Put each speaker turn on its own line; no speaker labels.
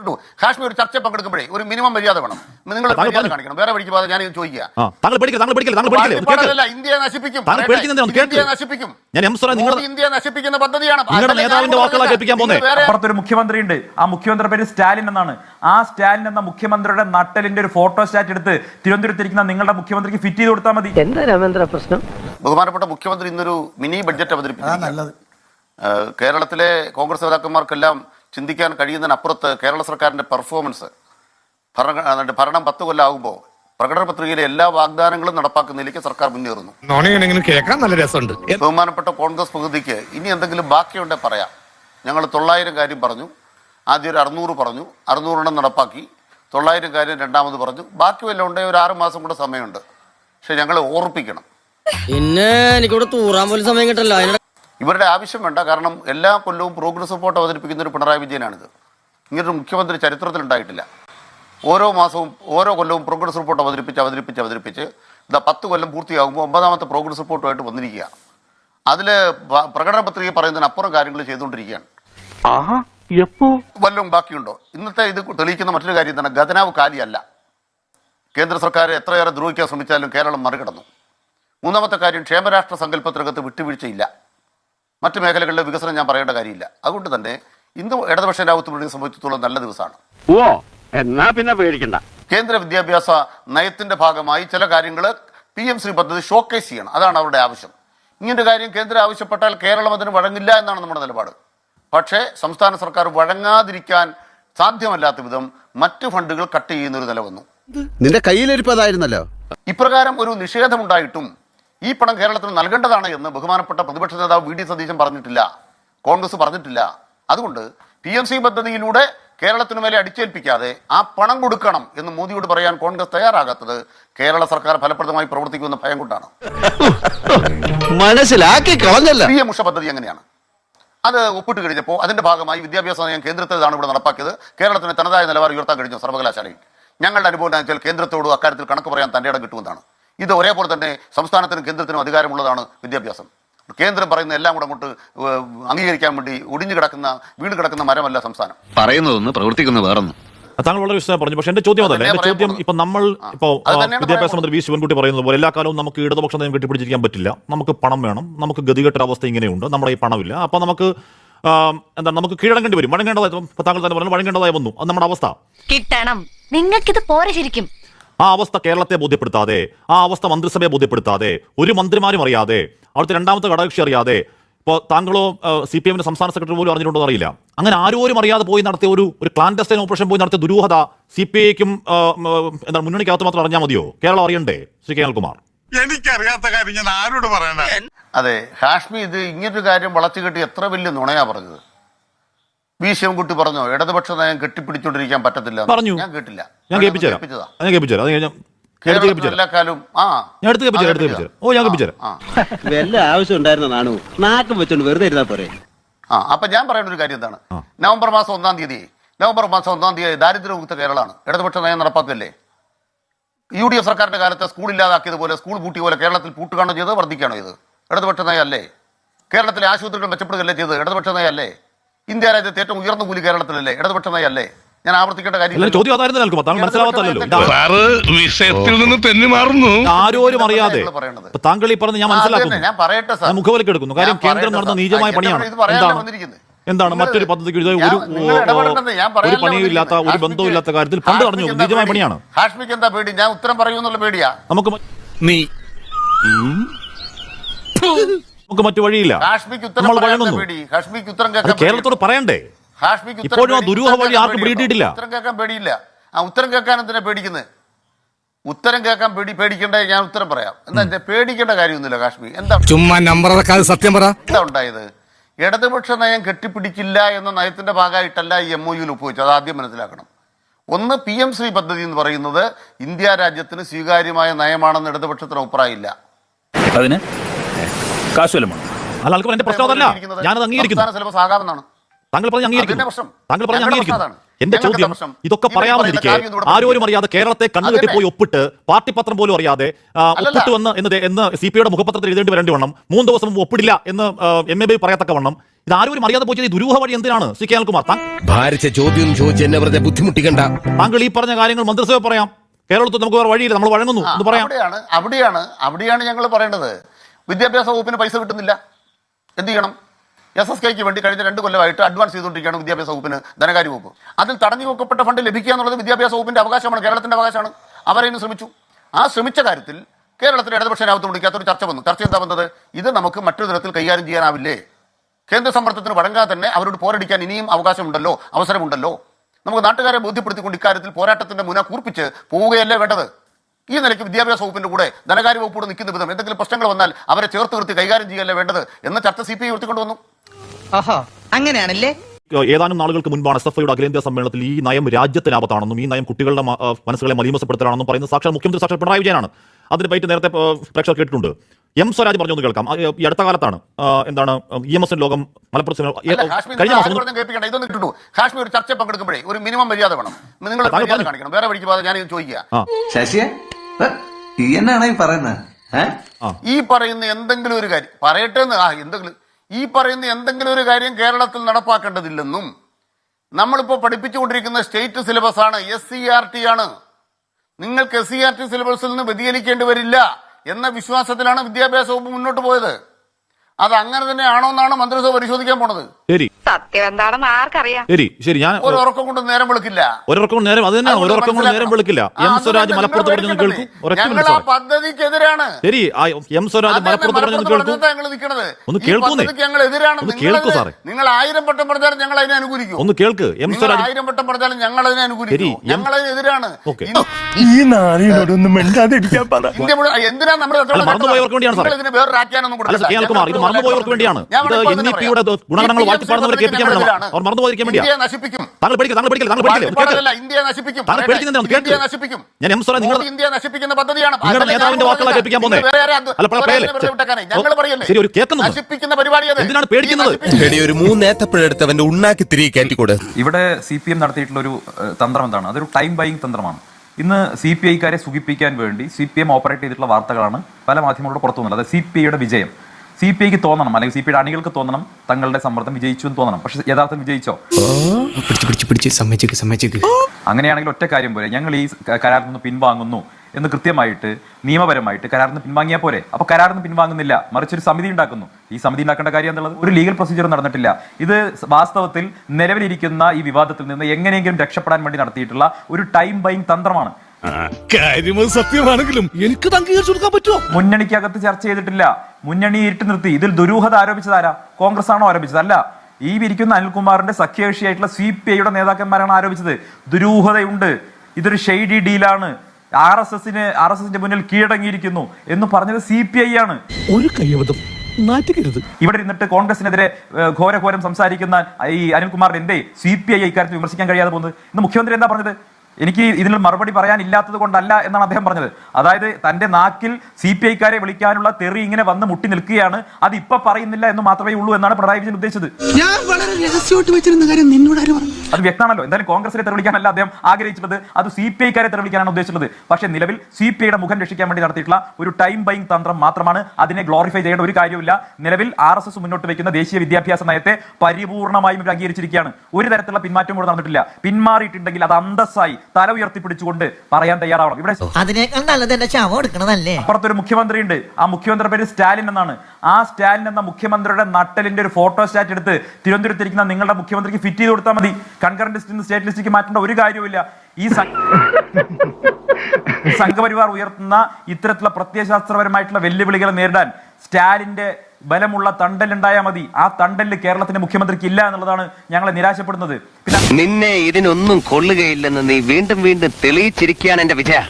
ഇട്ടു. കാശ്മീർ ഒരു ചർച്ച പങ്കെടുക്കുമ്പോഴേ ഒരു മിനിമം മര്യാദ വേണം. നിങ്ങൾ മര്യാദ കാണിക്കണം. വേറെ വഴിക്ക് പോകാതെ ഞാൻ ചോദിക്കുക. ഇന്ത്യയെ നശിപ്പിക്കും. ഇന്ത്യയെ നശിപ്പിക്കും. ഇന്ത്യയെ നശിപ്പിക്കുന്ന പദ്ധതിയാണ്.
അപ്പുറത്തൊരു മുഖ്യമന്ത്രി ഉണ്ട് ആ മുഖ്യമന്ത്രിയുടെ പേര് സ്റ്റാലിൻ എന്നാണ്. ആ സ്റ്റാലിൻ എന്ന മുഖ്യമന്ത്രിയുടെ നട്ടലിന്റെ ഒരു ഫോട്ടോ സ്റ്റാറ്റ് എടുത്ത് തിരുവനന്തപുരത്തിരിക്കുന്ന നിങ്ങളുടെ മുഖ്യമന്ത്രിക്ക് ഫിറ്റ് ചെയ്ത് കൊടുത്താൽ മതി.
എന്താ രാമേന്ദ്ര പ്രശ്നം?
ബഹുമാനപ്പെട്ട മുഖ്യമന്ത്രി ഇന്നൊരു മിനി ബഡ്ജറ്റ് അവതരിപ്പിച്ചു
നല്ലത്.
കേരളത്തിലെ കോൺഗ്രസ് നേതാക്കന്മാർക്കെല്ലാം ചിന്തിക്കാൻ കഴിയുന്നതിനപ്പുറത്ത് കേരള സർക്കാരിന്റെ പെർഫോമൻസ് ഭരണ ഭരണം പത്ത് കൊല്ലമാകുമ്പോൾ പ്രകടന പത്രികയിലെ എല്ലാ വാഗ്ദാനങ്ങളും നടപ്പാക്കുന്നതിലേക്ക് സർക്കാർ മുന്നേറുന്നു.
കേൾക്കാൻ നല്ല രസമുണ്ട്.
ബഹുമാനപ്പെട്ട കോൺഗ്രസ് പ്രകൃതിക്ക് ഇനി എന്തെങ്കിലും ബാക്കിയുണ്ടേ പറയാം. ഞങ്ങൾ തൊള്ളായിരം കാര്യം പറഞ്ഞു. ആദ്യം ഒരു അറുന്നൂറ് പറഞ്ഞു. അറുന്നൂറെണ്ണം നടപ്പാക്കി. തൊള്ളായിരം കാര്യം രണ്ടാമത് പറഞ്ഞു. ബാക്കി വല്ലതും ഉണ്ടെങ്കിൽ ഒരു ആറ് മാസം കൂടെ സമയമുണ്ട്. പക്ഷെ ഞങ്ങൾ ഓർപ്പിക്കണം.
പിന്നെ എനിക്കിവിടെ തൂറാൻ പോലും സമയം കിട്ടല്ലോ
ഇവരുടെ ആവശ്യം വേണ്ട. കാരണം എല്ലാ കൊല്ലവും പ്രോഗ്രസ് റിപ്പോർട്ട് അവതരിപ്പിക്കുന്ന ഒരു പിണറായി വിജയനാണിത്. ഇങ്ങനൊരു മുഖ്യമന്ത്രി ചരിത്രത്തിൽ ഉണ്ടായിട്ടില്ല ഓരോ മാസവും ഓരോ കൊല്ലവും പ്രോഗ്രസ് റിപ്പോർട്ട് അവതരിപ്പിച്ച് അവതരിപ്പിച്ച് അവതരിപ്പിച്ച് ഇതാ പത്ത് കൊല്ലം പൂർത്തിയാകുമ്പോൾ ഒമ്പതാമത്തെ പ്രോഗ്രസ് റിപ്പോർട്ടുമായിട്ട് വന്നിരിക്കുക. അതിൽ പ്രകടന പത്രിക പറയുന്നതിനപ്പുറം കാര്യങ്ങൾ ചെയ്തുകൊണ്ടിരിക്കുകയാണ്. വല്ലതും ബാക്കിയുണ്ടോ? ഇന്നത്തെ ഇത് തെളിയിക്കുന്ന മറ്റൊരു കാര്യം തന്നെ ഗതനാവ് കാലിയല്ല. കേന്ദ്ര സർക്കാർ എത്രയേറെ ദ്രോഹിക്കാൻ ശ്രമിച്ചാലും കേരളം മറികടന്നു. മൂന്നാമത്തെ കാര്യം ക്ഷേമരാഷ്ട്ര സങ്കല്പത്തിനകത്ത് വിട്ടുവീഴ്ചയില്ല. മറ്റ് മേഖലകളിലെ വികസനം ഞാൻ പറയേണ്ട കാര്യമില്ല. അതുകൊണ്ട് തന്നെ ഇന്ന് ഇടതുപക്ഷ രാവുത്ത് മുന്നണി സംബന്ധിച്ചിടത്തോളം നല്ല ദിവസമാണ്.
ഓ എന്നാ പിന്നെ പേടിക്കണ്ട.
കേന്ദ്ര വിദ്യാഭ്യാസ നയത്തിന്റെ ഭാഗമായി ചില കാര്യങ്ങൾ പി എം ശ്രീ പദ്ധതി ഷോക്കേസ് ചെയ്യണം. അതാണ് അവരുടെ ആവശ്യം. ഇങ്ങനൊരു കാര്യം കേന്ദ്രം ആവശ്യപ്പെട്ടാൽ കേരളം അതിന് വഴങ്ങില്ല എന്നാണ് നമ്മുടെ നിലപാട്. പക്ഷേ സംസ്ഥാന സർക്കാർ വഴങ്ങാതിരിക്കാൻ സാധ്യമല്ലാത്ത വിധം മറ്റ് ഫണ്ടുകൾ കട്ട് ചെയ്യുന്ന ഒരു നില വന്നു.
നിന്റെ കയ്യിലിരിപ്പതായിരുന്നല്ലോ
ഇപ്രകാരം ഒരു നിഷേധമുണ്ടായിട്ടും ഈ പണം കേരളത്തിന് നൽകേണ്ടതാണ് എന്ന് ബഹുമാനപ്പെട്ട പ്രതിപക്ഷ നേതാവ് വി ഡി സതീശൻ പറഞ്ഞിട്ടില്ല. കോൺഗ്രസ് പറഞ്ഞിട്ടില്ല. അതുകൊണ്ട് പി എം സി പദ്ധതിയിലൂടെ കേരളത്തിന് മേലെ അടിച്ചേൽപ്പിക്കാതെ ആ പണം കൊടുക്കണം എന്ന് മോദിയോട് പറയാൻ കോൺഗ്രസ് തയ്യാറാകാത്തത് കേരള സർക്കാർ ഫലപ്രദമായി പ്രവർത്തിക്കുമെന്ന ഭയം കൊണ്ടാണ്.
മനസ്സിലാക്കി കളഞ്ഞല്ല.
പി എം ഉഷ പദ്ധതി എങ്ങനെയാണ്? അത് ഒപ്പിട്ട് കഴിഞ്ഞപ്പോൾ അതിന്റെ ഭാഗമായി വിദ്യാഭ്യാസ നയം കേന്ദ്രത്തിലാണ് ഇവിടെ നടപ്പാക്കിയത്. കേരളത്തിന് തനതായ നിലവാരം ഉയർത്താൻ കഴിഞ്ഞു സർവകലാശാലയിൽ. ഞങ്ങളുടെ അനുഭവം വെച്ചാൽ കേന്ദ്രത്തോട് അക്കാര്യത്തിൽ കണക്ക് പറയാൻ തന്റെ ഇടം കിട്ടുമെന്നാണ്. ഇത് ഒരേപോലെ തന്നെ സംസ്ഥാനത്തിനും കേന്ദ്രത്തിനും അധികാരമുള്ളതാണ് വിദ്യാഭ്യാസം. കേന്ദ്രം പറയുന്ന എല്ലാം കൂടെ അങ്ങോട്ട് അംഗീകരിക്കാൻ വേണ്ടി ഒടിഞ്ഞു കിടക്കുന്ന വീണ് കിടക്കുന്ന മരമല്ല സംസ്ഥാനം.
പറയുന്നതൊന്ന് പ്രവർത്തിക്കുന്ന വേറൊന്നും.
താങ്കൾ വളരെ വിശദമായി പറഞ്ഞു. പക്ഷേ എന്റെ ചോദ്യം അതല്ല. എന്റെ ചോദ്യം ഇപ്പൊ നമ്മൾ
ഇപ്പോൾ
വിദ്യാഭ്യാസ മന്ത്രി വി. ശിവൻകുട്ടി പറയുന്നത് പോലെ എല്ലാ കാലവും നമുക്ക് ഇടതുപക്ഷം നയം കെട്ടിപ്പിടിച്ചിരിക്കാൻ പറ്റില്ല. നമുക്ക് പണം വേണം. നമുക്ക് ഗതികെട്ട അവസ്ഥ ഇങ്ങനെയുണ്ട്. നമ്മുടെ ഈ പണമില്ല. അപ്പൊ നമുക്ക് എന്താ എന്താണ് നമുക്ക് കീഴടങ്ങേണ്ടി വരും. വഴങ്ങേണ്ടതായി ഇപ്പൊ താങ്കൾ തന്നെ പറഞ്ഞു വഴങ്ങേണ്ടതായി വന്നു. അത് നമ്മുടെ അവസ്ഥ.
കിട്ടണം. നിങ്ങൾക്ക് ഇത് പോരെ ശരിക്കും?
ആ അവസ്ഥ കേരളത്തെ ബോധ്യപ്പെടുത്താതെ ആ അവസ്ഥ മന്ത്രിസഭയെ ബോധ്യപ്പെടുത്താതെ ഒരു മന്ത്രിമാരും അറിയാതെ അവിടുത്തെ രണ്ടാമത്തെ ഘടകകക്ഷി അറിയാതെ ഇപ്പോൾ താങ്കളോ സി പി എമ്മിന്റെ സംസ്ഥാന സെക്രട്ടറി പോലും അറിഞ്ഞിട്ടുണ്ടോ അറിയില്ല അങ്ങനെ ആരോരും അറിയാതെ പോയി നടത്തിയ ഒരു ഒരു ക്ലാൻഡസ്റ്റൈൻ ഓപ്പറേഷൻ പോയി നടത്തിയ ദുരൂഹത സി പി ഐക്കും എന്താണ് മുന്നണിക്കകത്ത് മാത്രം അറിഞ്ഞാൽ മതിയോ? കേരളം അറിയണ്ടേ? ശ്രീ കെ അനിൽകുമാർ
എനിക്കറിയാത്ത കാര്യം ഞാൻ ആരോട് പറയണ്ട.
അതെ ഹാഷ്മി ഇത് ഇങ്ങനൊരു കാര്യം വളച്ചു കെട്ടി എത്ര വലിയ നുണയാ പറഞ്ഞത്. വി ശിവൻകുട്ടി പറഞ്ഞോ? ഇടതുപക്ഷ നയം കെട്ടിപ്പിടിച്ചോണ്ടിരിക്കാൻ പറ്റത്തില്ല
പറഞ്ഞു.
ഞാൻ കേട്ടില്ല.
ഞാൻ കേൾപ്പിച്ചാ
കേൾപ്പിച്ചതാ.
ഞാൻ അത്
ആ. അപ്പൊ ഞാൻ പറയുന്ന ഒരു കാര്യം എന്താണ്? നവംബർ മാസം ഒന്നാം തീയതി. നവംബർ മാസം ഒന്നാം തീയതി ദാരിദ്ര്യമുക്ത കേരളമാണ്. ഇടതുപക്ഷ നയം നടപ്പാക്കല്ലേ യു ഡി എഫ് സർക്കാരിന്റെ കാലത്ത് സ്കൂൾ ഇല്ലാതാക്കിയതുപോലെ സ്കൂൾ പൂട്ടിയ പോലെ കേരളത്തിൽ പൂട്ടുകയാണോ ചെയ്തത് വർദ്ധിക്കുകയാണോ ചെയ്തത്. ഇടതുപക്ഷ നയം അല്ലേ കേരളത്തിലെ ആശുപത്രികൾ മെച്ചപ്പെടുകയല്ലേ ചെയ്തത്? ഇടതുപക്ഷ നയം അല്ലേ ഇന്ത്യ രാജ്യത്തെ ഏറ്റവും ഉയർന്ന കൂലി കേരളത്തിലല്ലേ? ഇടതുപക്ഷ നയം അല്ലേ? ഞാൻ ആവർത്തിക്കേണ്ട കാര്യം
ചോദ്യം അതായിരുന്നു നിൽക്കുമ്പോൾ താങ്കൾ മനസ്സിലാവാത്തല്ലോ
സാറ് വിഷയത്തിൽ നിന്ന് തെന്നി മാറുന്നു.
ആരോരും അറിയാതെ. താങ്കൾ ഈ പറഞ്ഞ് ഞാൻ മനസ്സിലാക്കുന്നു.
ഞാൻ പറയട്ടെ സാർ.
മുഖവിലേക്ക് എടുക്കുന്നു കാര്യം കേന്ദ്രം നടന്ന നീചമായ പണിയാണ്. എന്താണ്. എന്താണ് മറ്റൊരു പദ്ധതിക്ക് ഒരു ഒരു പണിയില്ലാത്ത ഒരു. ബന്ധവുമില്ലാത്ത കാര്യത്തിൽ
പണ്ട്
പറഞ്ഞു നീചമായ പണിയാണ്.
ഹാഷ്മിക്ക് എന്താ പേടി? ഞാൻ ഉത്തരം പറയൂന്നുള്ള പേടിയാ.
നമുക്ക്
നീ
നമുക്ക് മറ്റു വഴിയില്ല. നമ്മൾ വഴങ്ങുന്നു കേരളത്തോട് പറയണ്ടേ? ഇപ്പോഴും ആ ദുരൂഹ വഴി ആർക്കും? പിടിയിട്ടില്ല.
ഉത്തരം കേൾക്കാൻ പേടിയില്ല. ആ ഉത്തരം കേൾക്കാൻ എന്തിനാ പേടിക്കുന്നത് ഉത്തരം കേൾക്കാൻ പേടി പേടിക്കേണ്ട? ഞാൻ ഉത്തരം പറയാം. എന്താ പേടിക്കേണ്ട കാര്യമൊന്നുമില്ല കാശ്മീർ എന്താ?
ചുമ്മാ നമ്പർ സത്യം പറ.
എന്താ ഉണ്ടായത്? ഇടതുപക്ഷ നയം കെട്ടിപ്പിടിക്കില്ല എന്ന നയത്തിന്റെ ഭാഗമായിട്ടല്ല ഈ എം ഒ യുയിൽ ഒപ്പുവെച്ചു അത് ആദ്യം മനസ്സിലാക്കണം. ഒന്ന് പി എം ശ്രീ പദ്ധതി എന്ന് പറയുന്നത് ഇന്ത്യ രാജ്യത്തിന് സ്വീകാര്യമായ നയമാണെന്ന് ഇടതുപക്ഷത്തിന് അഭിപ്രായമില്ല.
അതിന്? കാശുവല്ലം
അല്ല ആൾക്കാർ എന്റെ പ്രശ്നം അതല്ല. ഞാനത് അംഗീകരിക്കുന്നു.
ആകാമെന്നാണ്
താങ്കൾ പറഞ്ഞ് അംഗീകരിക്കുന്നു.
പ്രശ്നം.
താങ്കൾ പറഞ്ഞ അംഗീകരിക്കുന്നു. എന്റെ ചോദ്യം ഇതൊക്കെ പറയാമെന്നിരിക്കെ ആരോരും അറിയാതെ കേരളത്തെ കണ്ണുകെട്ടി
കെട്ടി
പോയി ഒപ്പിട്ട് പാർട്ടി പത്രം പോലും അറിയാതെ ഒപ്പിട്ട് വന്ന് എന്ന് എന്ന് ദേ- എന്ന് സി പി ഐയുടെ മുഖപത്രത്തിൽ എഴുതേണ്ടി വരേണ്ടി വണ്ണം. മൂന്ന് ദിവസം മുമ്പ് ഒപ്പിടില്ല എന്ന് എം എ ബി പറയത്തക്ക വണ്ണം. ഇത് ആരോരും അറിയാതെ പോയി ചെയ്ത ഈ ദുരൂഹ വഴി എന്തിനാണ് സി കെ അൽകുമാർ
ഭാരിച്ച ചോദ്യം ചോദിച്ച് എന്നെ വെറുതെ ബുദ്ധിമുട്ടിക്കണ്ട.
താങ്കൾ ഈ പറഞ്ഞ കാര്യങ്ങൾ മന്ത്രിസഭ പറയാം. കേരളത്തിൽ നമുക്ക് വേറെ വഴിയില്ല നമ്മൾ വഴങ്ങുന്നു. എന്ന് പറയാം.
അവിടെയാണ് അവിടെയാണ് അവിടെയാണ് ഞങ്ങൾ പറയേണ്ടത്. വിദ്യാഭ്യാസ വകുപ്പിന് പൈസ കിട്ടുന്നില്ല. എന്ത് ചെയ്യണം? എസ് എസ് കെക്ക് വേണ്ടി കഴിഞ്ഞ രണ്ട് കൊല്ലമായിട്ട് അഡ്വാൻസ് ചെയ്തുകൊണ്ടിരിക്കുകയാണ് വിദ്യാഭ്യാസ വകുപ്പിന് ധനകാര്യ വകുപ്പ്. അതിൽ തടഞ്ഞു വെക്കപ്പെട്ട ഫണ്ട് ലഭിക്കുക എന്നുള്ളത് വിദ്യാഭ്യാസ വകുപ്പിന്റെ അവകാശമാണ് കേരളത്തിന്റെ അവകാശമാണ്. അവരതിന് ശ്രമിച്ചു. ആ ശ്രമിച്ച കാര്യത്തിൽ കേരളത്തിൽ ഇടതുപക്ഷ രാവത്ത് വിളിക്കാത്തൊരു ചർച്ച വന്നു. ചർച്ച എന്താ വന്നത്? ഇത് നമുക്ക് മറ്റൊരു തരത്തിൽ കൈകാര്യം ചെയ്യാനാവില്ലേ? കേന്ദ്ര സമ്മർദ്ദത്തിന് വഴങ്ങാതെ തന്നെ അവരോട് പോരടിക്കാൻ ഇനിയും അവകാശമുണ്ടല്ലോ അവസരമുണ്ടല്ലോ. നമുക്ക് നാട്ടുകാരെ ബോധ്യപ്പെടുത്തിക്കൊണ്ട് ഇക്കാര്യത്തിൽ പോരാട്ടത്തിന്റെ മുന കൂർപ്പിച്ച് പോവുകയല്ലേ വേണ്ടത്? ഈ നിലയ്ക്ക് വിദ്യാഭ്യാസ വകുപ്പിന്റെ കൂടെ ധനകാര്യ വകുപ്പോട് നിൽക്കുന്ന വിധം എന്തെങ്കിലും പ്രശ്നങ്ങൾ വന്നാൽ അവരെ ചേർത്ത് നിർത്തി കൈകാര്യം ചെയ്യല്ലേ വേണ്ടത് എന്ന ചർച്ച സി പി ഐ ഉയർത്തിക്കൊണ്ടുവന്നു
അങ്ങനെയാണല്ലേ?
ഏതാനും നാളുകൾക്ക് മുൻപാണ് എസ് എഫ് ഐയുടെ അഖിലേന്ത്യാ സമ്മേളനത്തിൽ ഈ നയം രാജ്യത്തിന് ആപത്താണെന്നും ഈ നയം കുട്ടികളുടെ മനസ്സുകളെ മലീമസപ്പെടുത്തലാണെന്നും പറയുന്ന സാക്ഷാൽ മുഖ്യമന്ത്രി സാക്ഷാൽ പിണറായി വിജയനാണ്. അതിന് പറ്റി നേരത്തെ പ്രേക്ഷകർ കേട്ടിട്ടുണ്ട്. എം സ്വരാജ് പറഞ്ഞൊന്ന് കേൾക്കാം. ഈ അടുത്ത കാലത്താണ് എന്താണ് ഇ എം എസ് ലോകം
മലപ്പുറം
കഴിഞ്ഞ മാസം
ആരും ഇതൊന്നും കിട്ടുന്നു കാശ്മീർ ഒരു ചർച്ച പങ്കെടുക്കുമ്പോഴേ ഒരു മിനിമം മര്യാദ വേണം. നിങ്ങൾ. കാണിക്കണം. വേറെ പഠിക്കുമ്പോൾ ഞാൻ ചോദിക്കുക.
ഈ എന്നാണ് ഈ പറയുന്നത്?
ഈ പറയുന്ന എന്തെങ്കിലും ഒരു കാര്യം പറയട്ടെ എന്ന് ആ എന്തെങ്കിലും ഈ പറയുന്ന എന്തെങ്കിലും ഒരു കാര്യം കേരളത്തിൽ നടപ്പാക്കേണ്ടതില്ലെന്നും നമ്മളിപ്പോൾ പഠിപ്പിച്ചുകൊണ്ടിരിക്കുന്ന സ്റ്റേറ്റ് സിലബസ് ആണ് എസ് സി ആർ ടി ആണ്. നിങ്ങൾക്ക് എസ് സി ആർ ടി സിലബസിൽ നിന്ന് വ്യതിചലിക്കേണ്ടി വരില്ല എന്ന വിശ്വാസത്തിലാണ് വിദ്യാഭ്യാസ വകുപ്പ് മുന്നോട്ട് പോയത്. അത് അങ്ങനെ തന്നെ ആണോ എന്നാണ് മന്ത്രിസഭ പരിശോധിക്കാൻ പോണത്.
ശരി
സത്യം എന്താണെന്ന് ആർക്കറിയാം
ശരി ശരി ഞാൻ
ഒരു ഉറക്കം കൊണ്ട് നേരം വിളിക്കില്ല
ഒരൊറക്കം നേരം അത് തന്നെയാണ്
അതുകൊണ്ട്
ഒരൊറക്കം കൊണ്ട് നേരം
മനസ്സിലാക്കണം.
വിളിക്കില്ല
ആ,
എം
അതുകൊണ്ട്
സ്വരാജ്
നിങ്ങൾ
മലപ്പുറത്ത് പറഞ്ഞൊന്ന് കേൾക്കൂ
പേടിക്കണ്ടേ?
ഒരൊറ്റ
ഞങ്ങൾ
മിനിറ്റ്
ആ
സാറേ.
പദ്ധതിക്കെതിരാണ്
ശരി ആ എം സ്വരാജ് മലപ്പുറത്ത് പറഞ്ഞൊന്ന് കേൾക്കൂ ഒന്ന്
ഞങ്ങൾ എതിരാണ്
ഒന്ന് കേൾക്കൂ സാറേ.
നിങ്ങൾ ആയിരം വട്ടം പറഞ്ഞാലും ഞങ്ങൾ അതിനെ അനുകൂലിക്കും
ഒന്ന് കേൾക്ക് എം
നിങ്ങൾ
സ്വരാജ്
ആയിരം വട്ടം പറഞ്ഞാലും ഞങ്ങൾ അതിനെ അനുകൂലിക്കും
എം-
ഞങ്ങൾ അതിനെതിരാണ്
ഓക്കെ.
ഈ നാളിനോടൊന്നും മിണ്ടാതിരിക്കാൻ പറ
ഇന്ത്യ മുഴുവൻ എന്തിനാ
അല്ല, മറന്നുപോയവർക്ക് വേണ്ടിയാണ് സാറേ. അല്ല
കൊടുക്കണ്ട.
സർ, കെ ഇത്
ഞങ്ങൾ
മറന്നുപോയവർക്ക് വേണ്ടിയാണ്
ഞാൻ
ഇത്
ഇപ്പോൾ
എൻ ഇ പിയുടെ
പറയാം.
ഗുണഗണങ്ങൾ
ഈ
പാടുന്നവരെ കേൾപ്പിക്കാൻ വേണ്ടിയാണ്
എതിരാണ്.
അവർ
ഇന്ത്യയെ നശിപ്പിക്കും
താങ്കൾ പഠിക്കും താങ്കൾ പഠിക്കില്ല താങ്കൾ പഠിക്കില്ല.
ഇന്ത്യയെ നശിപ്പിക്കും
താങ്കൾ
നശിപ്പിക്കും
ഞാൻ എം നിങ്ങൾ
ഇന്ത്യ ഇന്ത്യയെ നശിപ്പിക്കുന്ന പദ്ധതിയാണ്
നിങ്ങളുടെ നേതാവിന്റെ
ഞങ്ങൾ
വാക്കുകളാ
പറയുന്നത്?
കേൾപ്പിക്കാൻ പോകുന്നത്. അല്ല.
ഞങ്ങൾ പറയല്ലേ
ശരി, ഒരു കേൾക്കുന്നു.
നശിപ്പിക്കുന്ന
എന്തിനാണ് പേടിക്കുന്നത്?
ഒരു മൂന്നേത്തപ്പഴെടുത്ത് അവന്റെ ഉണ്ണാക്കി തിരികെ കയറ്റിക്കൂടെ
ഇവിടെ സി പി എം നടത്തിയിട്ടുള്ള ഒരു തന്ത്രം എന്താണ് അതൊരു ടൈം ബൈയിങ് തന്ത്രമാണ് ഇന്ന് സി പി ഐക്കാരെ സുഖിപ്പിക്കാൻ വേണ്ടി സി പി എം ഓപ്പറേറ്റ് ചെയ്തിട്ടുള്ള വാർത്തകളാണ് പല മാധ്യമങ്ങളോട് പുറത്തു വന്നത് അതായത് സി പി ഐയുടെ വിജയം സി പി ഐക്ക് തോന്നണം അല്ലെങ്കിൽ സി പി ഐയുടെ അണികൾക്ക് തോന്നണം തങ്ങളുടെ സമ്മർദ്ദം വിജയിച്ചു എന്ന് തോന്നണം. പക്ഷെ യഥാർത്ഥം വിജയിച്ചോ? അങ്ങനെയാണെങ്കിൽ ഒറ്റ കാര്യം പോലെ ഞങ്ങൾ ഈ കരാറിൽ നിന്ന് പിൻവാങ്ങുന്നു എന്ന് കൃത്യമായിട്ട് നിയമപരമായിട്ട് കരാറിൽ നിന്ന് പിൻവാങ്ങിയാൽ പോലെ അപ്പൊ കരാറിൽ നിന്ന് പിൻവാങ്ങുന്നില്ല. മറിച്ച് ഒരു സമിതി ഉണ്ടാക്കുന്നു. ഈ സമിതി ഉണ്ടാക്കേണ്ട കാര്യം എന്നുള്ളത് ഒരു ലീഗൽ പ്രൊസീജിയർ നടന്നിട്ടില്ല. ഇത് വാസ്തവത്തിൽ നിലവിലിരിക്കുന്ന ഈ വിവാദത്തിൽ നിന്ന് എങ്ങനെയെങ്കിലും രക്ഷപ്പെടാൻ വേണ്ടി നടത്തിയിട്ടുള്ള ഒരു ടൈം ബൈങ് തന്ത്രമാണ്.
സത്യമാണെങ്കിലും എനിക്ക്
മുന്നണിക്കകത്ത് ചർച്ച ചെയ്തിട്ടില്ല. മുന്നണി ഇട്ട് നിർത്തി. ഇതിൽ ദുരൂഹത ആരോപിച്ചത് ആരാ? കോൺഗ്രസ് ആണോ ആരോപിച്ചത്? അല്ല. ഈ വിരിക്കുന്ന അനിൽകുമാറിന്റെ സഖ്യകക്ഷിയായിട്ടുള്ള സി പി ഐയുടെ നേതാക്കന്മാരാണ് ആരോപിച്ചത്. ദുരൂഹതയുണ്ട്. ഇതൊരു ഷെയ്ഡി ഡീലാണ്. ആർ എസ് എസിന് ആർ എസ് എസിന്റെ മുന്നിൽ കീഴടങ്ങിയിരിക്കുന്നു എന്ന് പറഞ്ഞത് സി പി ഐ ആണ്.
ഒരു കൈവതം
ഇവിടെ ഇരുന്നിട്ട് കോൺഗ്രസിനെതിരെ ഘോരഘോരം സംസാരിക്കുന്ന ഈ അനിൽകുമാറിന്റെ എന്തേ? സി പി ഐ ഇക്കാര്യത്തിൽ വിമർശിക്കാൻ കഴിയാതെ പോകുന്നത്? ഇന്ന് മുഖ്യമന്ത്രി എന്താ പറഞ്ഞത്? എനിക്ക് ഇതിന് മറുപടി പറയാനില്ലാത്തത് കൊണ്ടല്ല എന്നാണ് അദ്ദേഹം പറഞ്ഞത്. അതായത് തന്റെ നാക്കിൽ സി പി ഐക്കാരെ വിളിക്കാനുള്ള തെറി ഇങ്ങനെ വന്ന് മുട്ടി നിൽക്കുകയാണ്. അത് ഇപ്പൊ പറയുന്നില്ല എന്ന് മാത്രമേ ഉള്ളൂ എന്നാണ് പിണറായി വിജയൻ ഉദ്ദേശിച്ചത്.
ഞാൻ വളരെ രഹസ്യമായിട്ട് വെച്ചിരുന്ന കാര്യം നിന്നോട്
അത് വ്യക്തമാണല്ലോ. എന്തായാലും കോൺഗ്രസിനെ തെരവിളിക്കാനല്ല അദ്ദേഹം ആഗ്രഹിച്ചിട്ടുള്ളത് അത് സി പി ഐക്കാരെ തെരവിളിക്കാനാണ് ഉദ്ദേശിച്ചത്. പക്ഷേ നിലവിൽ സി പി ഐയുടെ മുഖം രക്ഷിക്കാൻ വേണ്ടി നടത്തിയിട്ടുള്ള ഒരു ടൈം ബൈങ് തന്ത്രം മാത്രമാണ് അതിനെ ഗ്ലോറിഫൈ ചെയ്യേണ്ട ഒരു കാര്യമില്ല നിലവിൽ ആർ എസ് എസ് മുന്നോട്ട് വെക്കുന്ന ദേശീയ വിദ്യാഭ്യാസ നയത്തെ പരിപൂർണമായും അംഗീകരിച്ചിരിക്കുകയാണ്. ഒരു തരത്തിലുള്ള പിന്മാറ്റം കൂടെ നടന്നിട്ടില്ല. പിന്മാറിയിട്ടുണ്ടെങ്കിൽ അത് അന്തസ്സായി തല ഉയർത്തിപ്പിടിച്ചുകൊണ്ട് പറയാൻ തയ്യാറാവണം. ഇവിടെ
അതിനേക്കാൾ നല്ലത് എന്റെ ശവം എടുക്കണതല്ലേ?
അപ്പുറത്തൊരു മുഖ്യമന്ത്രി ഉണ്ട് ആ മുഖ്യമന്ത്രിയുടെ പേര് സ്റ്റാലിൻ എന്നാണ്. ആ സ്റ്റാലിൻ എന്ന മുഖ്യമന്ത്രിയുടെ നട്ടലിന്റെ ഒരു ഫോട്ടോ സ്റ്റാറ്റ് എടുത്ത് തിരുവനന്തപുരത്തിരിക്കുന്ന നിങ്ങളുടെ മുഖ്യമന്ത്രിക്ക് ഫിറ്റ് ചെയ്ത് കൊടുത്താൽ മതി. കൺകറന്റ് ലിസ്റ്റിൽ നിന്ന് സ്റ്റേറ്റ് ലിസ്റ്റിലേക്ക് മാറ്റേണ്ട ഒരു കാര്യവുമില്ല. ഈ സംഘപരിവാർ ഉയർത്തുന്ന ഇത്തരത്തിലുള്ള പ്രത്യയശാസ്ത്രപരമായിട്ടുള്ള വെല്ലുവിളികളെ നേരിടാൻ സ്റ്റാലിന്റെ ബലമുള്ള തണ്ടലുണ്ടായാൽ മതി. ആ തണ്ടൽ കേരളത്തിന്റെ മുഖ്യമന്ത്രിക്ക് ഇല്ല എന്നുള്ളതാണ് ഞങ്ങളെ നിരാശപ്പെടുന്നത്. പിന്നെ
നിന്നെ ഇതിനൊന്നും കൊള്ളുകയില്ലെന്ന് നീ വീണ്ടും വീണ്ടും തെളിയിച്ചിരിക്കുകയാണ് എന്റെ വിജയ.